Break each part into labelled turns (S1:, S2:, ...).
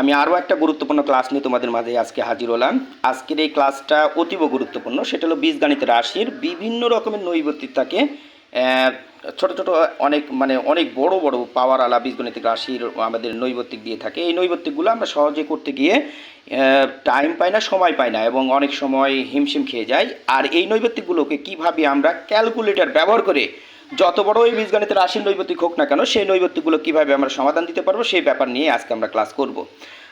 S1: আমি আরও একটা গুরুত্বপূর্ণ ক্লাস নিয়ে তোমাদের মাঝে আজকে হাজির হলাম। আজকের এই ক্লাসটা অতীব গুরুত্বপূর্ণ, সেটা হলো বীজগণিত রাশির বিভিন্ন রকমের নৈবত্তিক থাকে। ছোট ছোট অনেক মানে অনেক বড় বড় পাওয়ার আলা বীজগণিতিক রাশির আমাদের নৈবত্তিক দিয়ে থাকে। এই নৈবত্তিকগুলো আমরা সহজে করতে গিয়ে টাইম পাই না, সময় পাই না এবং অনেক সময় হিমশিম খেয়ে যাই। আর এই নৈবত্তিকগুলোকে কীভাবে আমরা ক্যালকুলেটর ব্যবহার করে যত বড় এই বীজগণিতের রাশির নৈবত্তিক হোক না কেন, সেই নৈবত্তিকগুলো কীভাবে আমরা সমাধান দিতে পারব, সেই ব্যাপার নিয়ে আজকে আমরা ক্লাস করব।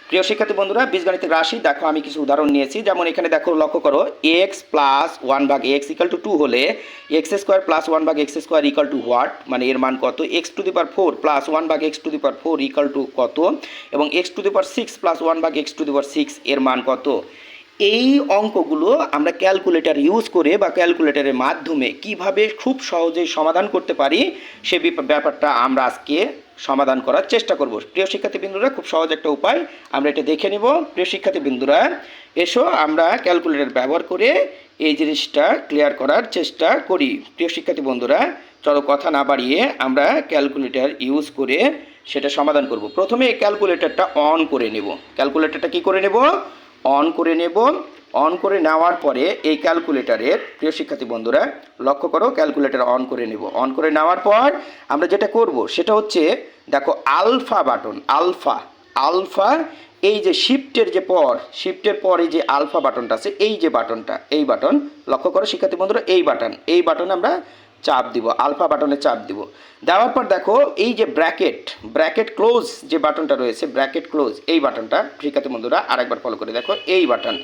S1: প্রিয় শিক্ষার্থী বন্ধুরা, বীজগণিতের রাশি, দেখো আমি কিছু উদাহরণ নিয়েছি। যেমন এখানে দেখো, লক্ষ্য করো এক্স প্লাস ওয়ান ভাগ এক্স ইকাল টু টু হলে এক্স স্কোয়ার প্লাস ওয়ান ভাগ x square equal two what মানে এর মান কত? X to the power four plus one ভাগ x to the power four equal two কত? এবং x to the power six plus one ভাগ x to the power six এর মান কত? এই অঙ্কগুলো আমরা ক্যালকুলেটর ইউজ করে বা ক্যালকুলেটরের মাধ্যমে কীভাবে খুব সহজেই সমাধান করতে পারি, সে ব্যাপারটা আমরা আজকে সমাধান করার চেষ্টা করব। প্রিয় শিক্ষার্থীবৃন্দুরা খুব সহজ একটা উপায়। আমরা এটা দেখে নিব। প্রিয় শিক্ষার্থীবৃন্দুরা এসো আমরা ক্যালকুলেটর ব্যবহার করে এই জিনিসটা ক্লিয়ার করার চেষ্টা করি। প্রিয় শিক্ষার্থী বন্ধুরা, চলো কথা না বাড়িয়ে আমরা ক্যালকুলেটর ইউজ করে সেটা সমাধান করব। প্রথমে ক্যালকুলেটরটা অন করে নেব। ক্যালকুলেটরটা কি করে নেব? অন করে নেব। অন করে নেওয়ার পরে এই ক্যালকুলেটারের প্রিয় শিক্ষার্থী বন্ধুরা, লক্ষ্য করো ক্যালকুলেটার অন করে নেব। অন করে নেওয়ার পর আমরা যেটা করব, সেটা হচ্ছে, দেখো আলফা বাটন আলফা আলফা এই যে শিফটের যে পর শিফটের পরে যে আলফা বাটনটা আছে, এই যে বাটনটা এই বাটন লক্ষ্য করো, শিক্ষার্থী বন্ধুরা, এই বাটন এই বাটনে আমরা চাপ দিব, আলফা বাটনে চাপ দিব। দেওয়ার পর দেখো, এই যে ব্র্যাকেট ব্র্যাকেট ক্লোজ যে বাটনটা রয়েছে, ব্র্যাকেট ক্লোজ, এই বাটনটা শিক্ষার্থী বন্ধুরা, আরেকবার ফলো করে দেখো, এই বাটন।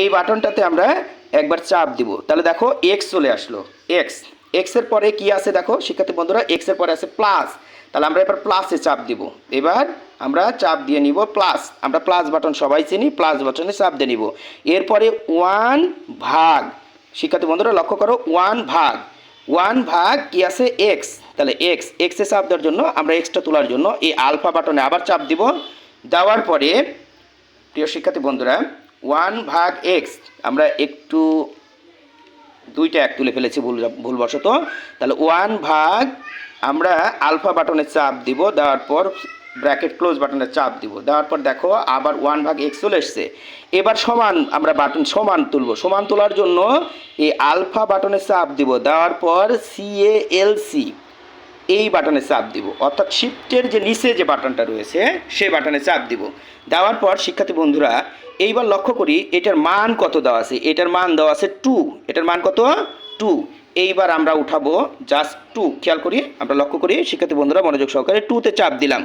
S1: এই বাটনটাতে আমরা একবার চাপ দিব। তাহলে দেখো এক্স চলে আসলো এক্স এক্সের পরে কি আছে দেখো, শিক্ষার্থী বন্ধুরা এক্সের পরে আছে প্লাস তাহলে আমরা এবার প্লাসে চাপ দিব। এবার আমরা চাপ দিয়ে নিব প্লাস আমরা প্লাস বাটন সবাই চিনি প্লাস বাটনে চাপ দিয়ে নিব। এরপরে ওয়ান ভাগ। শিক্ষার্থী বন্ধুরা, লক্ষ্য করো ওয়ান ভাগ। ওয়ান ভাগ কি আছে এক্স তাহলে এক্স এক্সে চাপ দেওয়ার জন্য আমরা এক্সটা তোলার জন্য এই আলফা বাটনে আবার চাপ দিব। দেওয়ার পরে, প্রিয় শিক্ষার্থী বন্ধুরা, ওয়ান ভাগ এক্স আমরা একটু দুইটা এক তুলে ফেলেছি ভুল, ভুলবশত। তাহলে ওয়ান ভাগ আমরা আলফা বাটনে চাপ দিব, দেওয়ার পর ব্র্যাকেট ক্লোজ বাটনে চাপ দিব। দেওয়ার পর দেখো আবার ওয়ান ভাগ এক্স চলে এসছে। এবার সমান আমরা বাটন সমান তুলব। সমান তোলার জন্য এই আলফা বাটনে চাপ দিব। দেওয়ার পর সি এ এল সি এই বাটনে চাপ দিব। অর্থাৎ শিফটের যে নিচে যে বাটনটা রয়েছে সেই বাটনে চাপ দিব। দেওয়ার পর শিক্ষার্থী বন্ধুরা, এইবার লক্ষ্য করি এটার মান কত দেওয়া আছে? এটার মান দেওয়া আছে টু এটার মান কত? টু এইবার আমরা উঠাবো জাস্ট টু খেয়াল করি, আমরা লক্ষ্য করি, শিক্ষার্থী বন্ধুরা মনোযোগ সহকারে টুতে চাপ দিলাম।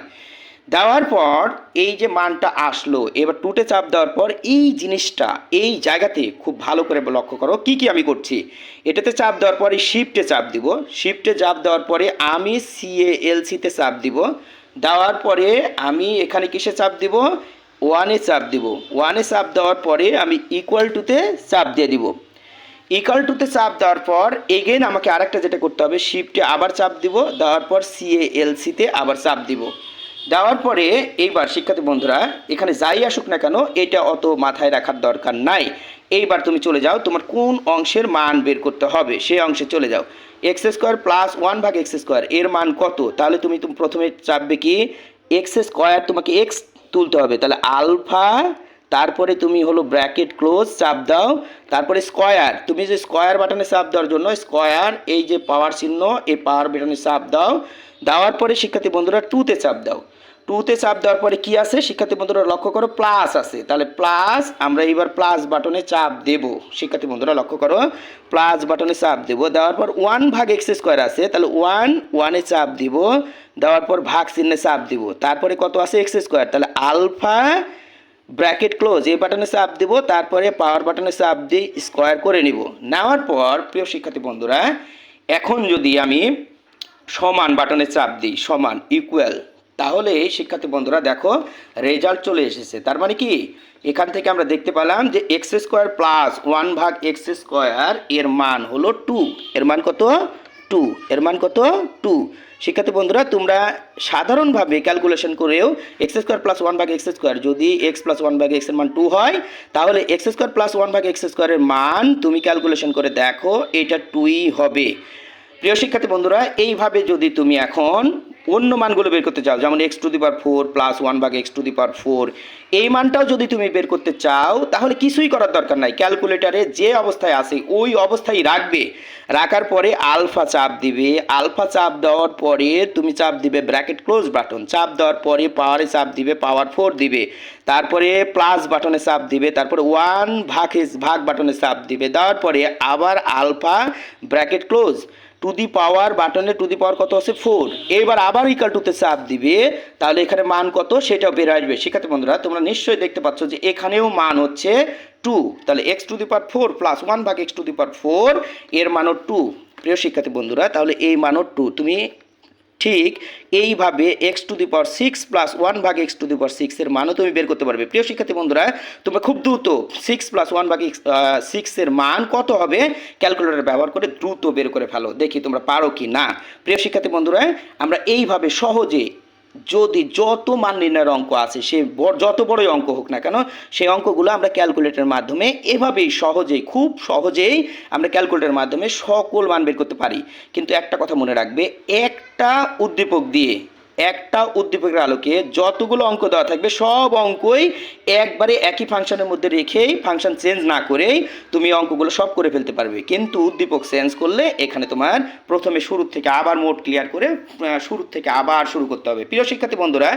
S1: দেওয়ার পর এই যে মানটা আসলো, এবার টুটে চাপ দেওয়ার পর এই জিনিসটা, এই জায়গাতে খুব ভালো করে লক্ষ্য করো কি কি আমি করছি। এটাতে চাপ দেওয়ার পরে শিফটে চাপ দিব। শিফটে চাপ দেওয়ার পরে আমি সিএএলসিতে চাপ দিব। দেওয়ার পরে আমি এখানে কিসে চাপ দিব? ওয়ানে চাপ দিব। ওয়ানে চাপ দেওয়ার পরে আমি ইকুয়াল টুতে চাপ দিয়ে দিব। ইকাল টুতে চাপ দেওয়ার পর এগেন আমাকে আরেকটা যেটা করতে হবে শিফটে আবার চাপ দিব। দেওয়ার পর সিএএলসিতে আবার চাপ দিব। দেওয়ার পরে এইবার শিক্ষার্থী বন্ধুরা, এখানে যাই আসুক না কেন, এটা অত মাথায় রাখার দরকার নাই। এইবার তুমি চলে যাও, তোমার কোন অংশের মান বের করতে হবে সেই অংশে চলে যাও। এক্স স্কোয়ার প্লাস ওয়ান ভাগ এক্স স্কোয়ার, এর মান কত? তাহলে তুমি তুমি প্রথমে চাপবে কি? এক্স স্কোয়ার তোমাকে এক্স তুলতে হবে, তাহলে আলফা, তারপরে তুমি হলো ব্র্যাকেট ক্লোজ, চাপ দাও। তারপরে স্কয়ার, তুমি যে স্কয়ার বাটনে চাপ দেওয়ার জন্য, স্কয়ার, এই যে পাওয়ার চিহ্ন, এই পাওয়ার বাটনে চাপ দাও। দেওয়ার পরে শিক্ষার্থী বন্ধুরা টুতে চাপ দাও। টুতে চাপ দেওয়ার পরে কি আছে? শিক্ষার্থী বন্ধুরা লক্ষ্য করো প্লাস আছে। তাহলে প্লাস আমরা এবার প্লাস বাটনে চাপ দেব। শিক্ষার্থী বন্ধুরা লক্ষ্য করো প্লাস বাটনে চাপ দেব। দেওয়ার পর ওয়ান ভাগ এক্স স্কোয়ার আছে, তাহলে ওয়ান ওয়ানে চাপ দিব। দেওয়ার পর ভাগ চিহ্নে চাপ দিব। তারপরে কত আছে এক্স স্কোয়ার তাহলে আলফা ব্র্যাকেট ক্লোজ এই বাটনে চাপ দিব। তারপরে পাওয়ার বাটনে চাপ দিয়ে স্কোয়ার করে নিব। নেওয়ার পর, প্রিয় শিক্ষার্থী বন্ধুরা, এখন যদি আমি সমান বাটনে চাপ দিই, সমান ইকুয়াল তাহলে, শিক্ষার্থী বন্ধুরা, দেখো রেজাল্ট চলে এসেছে। তার মানে কি? এখান থেকে আমরা দেখতে পেলাম যে এক্স স্কোয়ার প্লাস ওয়ান ভাগ এক্স স্কোয়ার এর মান হলো টু এর মান কত? টু এর মান কত? টু শিক্ষার্থী বন্ধুরা, তোমরা সাধারণভাবে ক্যালকুলেশন করেও এক্স স্কোয়ার প্লাস ওয়ান ভাগ এক্স স্কোয়ার যদি এক্স প্লাস ওয়ান ভাগ এক্সের মান টু হয়, তাহলে এক্স স্কোয়ার প্লাস ওয়ান ভাগ এক্স স্কোয়ারের মান তুমি ক্যালকুলেশন করে দেখো, এটা টুই হবে। প্রিয় শিক্ষার্থী বন্ধুরা, এইভাবে যদি তুমি এখন অন্য মানগুলো বের করতে চাও, যেমন x to the power four plus one ভাগ x to the power four এই মানটাও যদি তুমি বের করতে চাও, তাহলে কিছুই করার দরকার নাই। ক্যালকুলেটারে যে অবস্থায় আছে, ওই অবস্থায় রাখবে। রাখার পরে আলফা চাপ দিবে। আলফা চাপ দেওয়ার পরে তুমি চাপ দিবে ব্র্যাকেট ক্লোজ বাটন। চাপ দেওয়ার পরে পাওয়ারে চাপ দিবে পাওয়ার ফোর দিবে। তারপরে প্লাস বাটনে চাপ দিবে, তারপরে ওয়ান ভাগ ভাগ বাটনে চাপ দিবে। দেওয়ার পরে আবার alpha bracket close. To the power বাটনে টু দি পাওয়ার কত আছে? ফোর এবার আবার ইকাল টুতে চাপ দিবে, তাহলে এখানে মান কত? সেটাও বের আসবে। শিক্ষার্থী বন্ধুরা, তোমরা নিশ্চয়ই দেখতে পাচ্ছ যে এখানেও মান হচ্ছে টু তাহলে x to the power four plus one ভাগ x to the power four এর মানও টু প্রিয় শিক্ষার্থী বন্ধুরা, তাহলে এই মানও টু তুমি ঠিক এইভাবে x to the power six plus one ভাগ এক্স টু দি পাওয়ার সিক্সের মানও তুমি বের করতে পারবে। প্রিয় শিক্ষার্থী বন্ধুরা, তোমরা খুব দ্রুত সিক্স প্লাস ওয়ান ভাগ এক্স সিক্সের মান কত হবে ক্যালকুলেটর ব্যবহার করে দ্রুত বের করে ফেলো। দেখি তোমরা পারো কি না প্রিয় শিক্ষার্থী বন্ধুরা, আমরা এইভাবে সহজে যদি যত মান নির্ণয়ের অঙ্ক আছে, সে যত বড়ই অঙ্ক হোক না কেন, সেই অঙ্কগুলো আমরা ক্যালকুলেটরের মাধ্যমে এভাবেই সহজেই, খুব সহজেই আমরা ক্যালকুলেটরের মাধ্যমে সকল মান বের করতে পারি। কিন্তু একটা কথা মনে রাখবে, একটা উদ্দীপক দিয়ে একটা উদ্দীপকের আলোকে যতগুলো অঙ্ক দেওয়া থাকবে, সব অঙ্কই একবারে একই ফাংশনের মধ্যে রেখেই, ফাংশন চেঞ্জ না করেই তুমি অঙ্কগুলো সব করে ফেলতে পারবে। কিন্তু উদ্দীপক চেঞ্জ করলে এখানে তোমার প্রথমে শুরু থেকে আবার মোড ক্লিয়ার করে শুরু থেকে আবার শুরু করতে হবে। প্রিয় শিক্ষার্থী বন্ধুরা,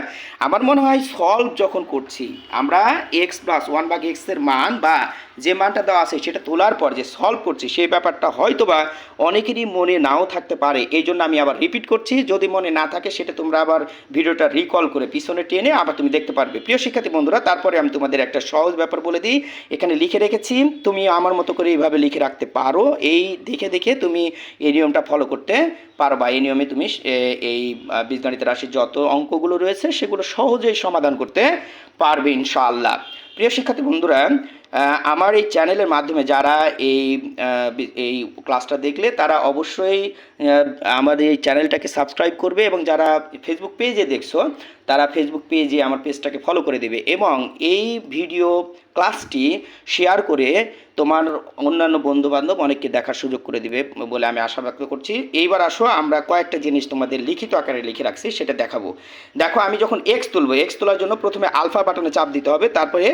S1: আমার মনে হয় সলভ যখন করছি, আমরা এক্স প্লাস ওয়ান ভাগ এক্সের মান বা যে মানটা দেওয়া আছে সেটা তোলার পর যে সলভ করছি, সেই ব্যাপারটা হয়তোবা অনেকেরই মনে নাও থাকতে পারে। এই জন্য আমি আবার রিপিট করছি, যদি মনে না থাকে সেটা তোমরা আবার ভিডিওটা রিকল করে পিছনে টেনে আবার তুমি দেখতে পারবে। প্রিয় শিক্ষার্থী বন্ধুরা, তারপরে আমি তোমাদের একটা সহজ ব্যাপার বলে দিই। এখানে লিখে রেখেছি, তুমি আমার মতো করে এইভাবে লিখে রাখতে পারো। এই দেখে দেখে তুমি এই নিয়মটা ফলো করতে পারবা। এই নিয়মে তুমি এই বীজগণিত রাশির যত অঙ্কগুলো রয়েছে সেগুলো সহজেই সমাধান করতে পারবে ইনশাআল্লাহ। প্রিয় শিক্ষার্থী বন্ধুরা আমার এই চ্যানেলের মাধ্যমে যারা এই এই ক্লাসটা দেখলে তারা অবশ্যই আমাদের এই চ্যানেলটাকে সাবস্ক্রাইব করবে এবং যারা ফেসবুক পেজে দেখছ, তারা ফেসবুক পেজে আমার পেজটাকে ফলো করে দেবে এবং এই ভিডিও ক্লাসটি শেয়ার করে তোমার অন্যান্য বন্ধুবান্ধব অনেককে দেখার সুযোগ করে দিবে বলে আমি আশা ব্যক্ত করছি। এইবার আসো, আমরা কয়েকটা জিনিস তোমাদের লিখিত আকারে লিখে রাখছি, সেটা দেখাবো। দেখো, আমি যখন এক্স তুলবো এক্স তোলার জন্য প্রথমে আলফা বাটনে চাপ দিতে হবে, তারপরে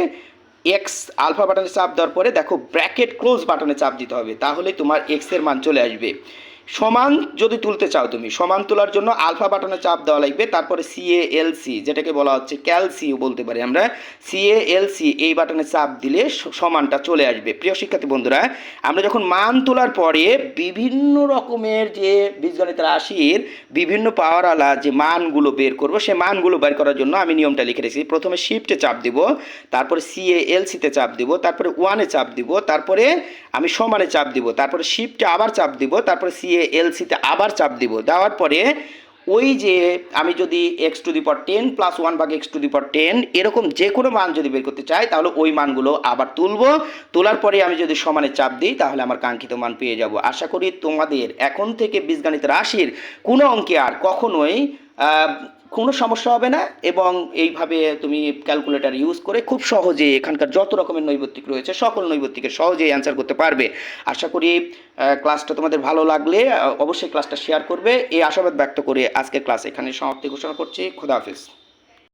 S1: এক্স আলফা বাটনে চাপ দেওয়ার পরে দেখো ব্র্যাকেট ক্লোজ বাটনে চাপ দিতে হবে, তাহলে তোমার এক্সের মান চলে আসবে। সমান যদি তুলতে চাও তুমি, সমান তোলার জন্য আলফা বাটনে চাপ দেওয়া লাগবে, তারপরে সিএ এল সি যেটাকে বলা হচ্ছে ক্যালসিও বলতে পারি আমরা। সিএ এল সি এই বাটনে চাপ দিলে সমানটা চলে আসবে। প্রিয় শিক্ষার্থী বন্ধুরা, আমরা যখন মান তোলার পরে বিভিন্ন রকমের যে বীজগণিত রাশির বিভিন্ন পাওয়ারওয়ালা যে মানগুলো বের করব, সে মানগুলো বের করার জন্য আমি নিয়মটা লিখে রেখেছি। প্রথমে শিফটে চাপ দিব, তারপরে সিএ এল সিতে চাপ দিব, তারপরে ওয়ানে চাপ দিব, তারপরে আমি সমানে চাপ দিব, তারপরে শিফটে আবার চাপ দিব, তারপরে সিএ এল সিতে আবার চাপ দিব। দেওয়ার পরে ওই যে আমি যদি x to the power ten plus one ভাগ x to the power ten এরকম যে কোনো মান যদি বের করতে চাই, তাহলে ওই মানগুলো আবার তুলব। তোলার পরে আমি যদি সমানে চাপ দিই, তাহলে আমার কাঙ্ক্ষিত মান পেয়ে যাব। আশা করি তোমাদের এখন থেকে বীজগণিত রাশির কোনো অঙ্কে আর কখনোই কোনো সমস্যা হবে না এবং এইভাবে তুমি ক্যালকুলেটার ইউজ করে খুব সহজে এখানকার যত রকমের নৈবত্তিক রয়েছে, সকল নৈবত্তিকে সহজেই অ্যান্সার করতে পারবে। আশা করি ক্লাসটা তোমাদের ভালো লাগলে অবশ্যই ক্লাসটা শেয়ার করবে। এই আশাবাদ ব্যক্ত করে আজকের ক্লাস এখানে সমাপ্তি ঘোষণা করছি। খোদা হাফিজ।